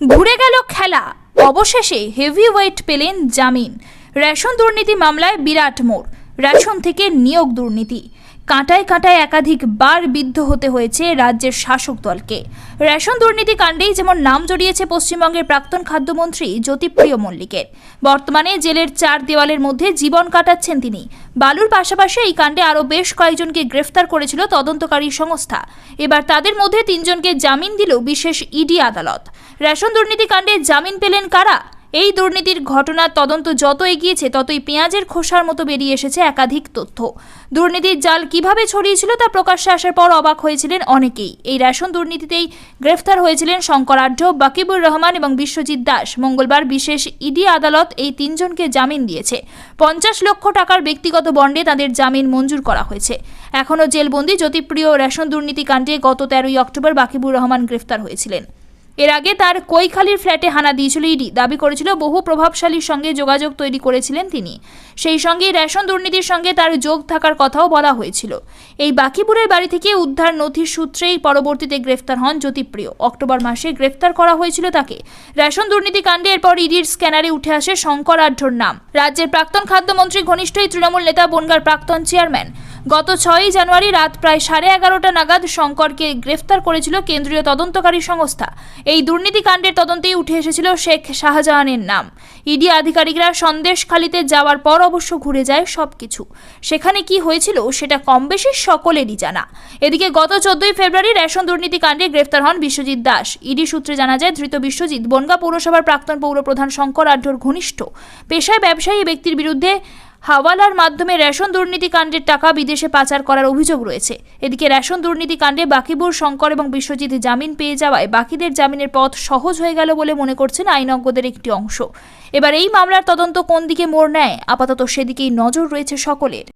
ঘুরে গেল খেলা। অবশেষে হেভি ওয়েট পেলেন জামিন। রেশন দুর্নীতি মামলায় বিরাট মোড়। রেশন থেকে নিয়োগ দুর্নীতি। কাঁটায় কাঁটায় একাধিক বার বিদ্ধ হতে হয়েছে রাজ্যের শাসক দলকে। রেশন দুর্নীতি কাণ্ডেই যেমন নাম জড়িয়েছে পশ্চিমবঙ্গের প্রাক্তন খাদ্যমন্ত্রী জ্যোতিপ্রিয় মল্লিকের। বর্তমানে জেলের চার দেওয়ালের মধ্যে জীবন কাটাচ্ছেন তিনি। বালুর পাশাপাশি এই কাণ্ডে আরও বেশ কয়েকজনকে গ্রেফতার করেছিল তদন্তকারী সংস্থা। এবার তাদের মধ্যে তিনজনকে জামিন দিল বিশেষ ইডি আদালত। রেশন দুর্নীতি কাণ্ডে জামিন পেলেন কারা? এই দুর্নীতির ঘটনার তদন্ত যত এগিয়েছে, ততই পেঁয়াজের খোসার মতো বেরিয়ে এসেছে একাধিক তথ্য। দুর্নীতির জাল কীভাবে ছড়িয়েছিল তা প্রকাশ্যে আসার পর অবাক হয়েছিলেন অনেকেই। এই রেশন দুর্নীতিতেই গ্রেফতার হয়েছিলেন শঙ্করাঢ্য বাকিবুর রহমান এবং বিশ্বজিৎ দাস। মঙ্গলবার বিশেষ ইডি আদালত এই তিনজনকে জামিন দিয়েছে। পঞ্চাশ লক্ষ টাকার ব্যক্তিগত বন্ডে তাদের জামিন মঞ্জুর করা হয়েছে। এখনও জেলবন্দি জ্যোতিপ্রিয় রেশন দুর্নীতি কাণ্ডে গত তেরোই অক্টোবর বাকিবুর রহমান গ্রেফতার হয়েছিলেন। এর আগে তার কৈখালির ফ্ল্যাটে হানা দিয়েছিল ইডি। দাবি করেছিল, বহু প্রভাবশালীর সঙ্গে যোগাযোগ তৈরি করেছিলেন তিনি। সেই সঙ্গে রেশন দুর্নীতির সঙ্গে তার যোগ থাকার কথাও বলা হয়েছিল। এই বাকিপুরের বাড়ি থেকে উদ্ধার নথির সূত্রেই পরবর্তীতে গ্রেফতার হন জ্যোতিপ্রিয়। অক্টোবর মাসে গ্রেফতার করা হয়েছিল তাকে। রেশন দুর্নীতি কাণ্ডে এরপর ইডির স্ক্যানারে উঠে আসে শঙ্কর আঢ্যর নাম। রাজ্যের প্রাক্তন খাদ্যমন্ত্রী ঘনিষ্ঠ এই তৃণমূল নেতা বনগার প্রাক্তন চেয়ারম্যান। গত ছয়ই জানুয়ারি রাত প্রায় সাড়ে এগারোটা নাগাদ শঙ্করকে গ্রেফতার করেছিল কেন্দ্রীয় তদন্তকারী সংস্থা। এই দুর্নীতি কাণ্ডের তদন্তেই উঠে এসেছিল শেখ শাহজাহানের নাম। ইডি আধিকারিকরা সন্দেশখালিতে যাওয়ার পর অবশ্য ঘুরে যায় সবকিছু। সেখানে কি হয়েছিল সেটা কম বেশি সকলেরই জানা। এদিকে গত চোদ্দই ফেব্রুয়ারি রেশন দুর্নীতি কাণ্ডে গ্রেফতার হন বিশ্বজিৎ দাস। ইডি সূত্রে জানা যায়, ধৃত বিশ্বজিৎ বনগা পৌরসভার প্রাক্তন পৌরপ্রধান শঙ্কর আঢ্যর ঘনিষ্ঠ। পেশায় ব্যবসায়ী ব্যক্তির বিরুদ্ধে হাওয়ালার মাধ্যমে রেশন দুর্নীতি কাণ্ডের টাকা বিদেশে পাচার করার অভিযোগ রয়েছে। এদিকে রেশন দুর্নীতি কাণ্ডে বাকিবুর শঙ্কর এবং বিশ্বজিৎ জামিন পেয়ে যাওয়ায় বাকিদের জামিনের পথ সহজ হয়ে গেল বলে মনে করছেন আইনজ্ঞদের একটি অংশ। এবার এই মামলার তদন্ত কোন দিকে মোড় নেয়? আপাতত সেদিকেই নজর রয়েছে সকলের।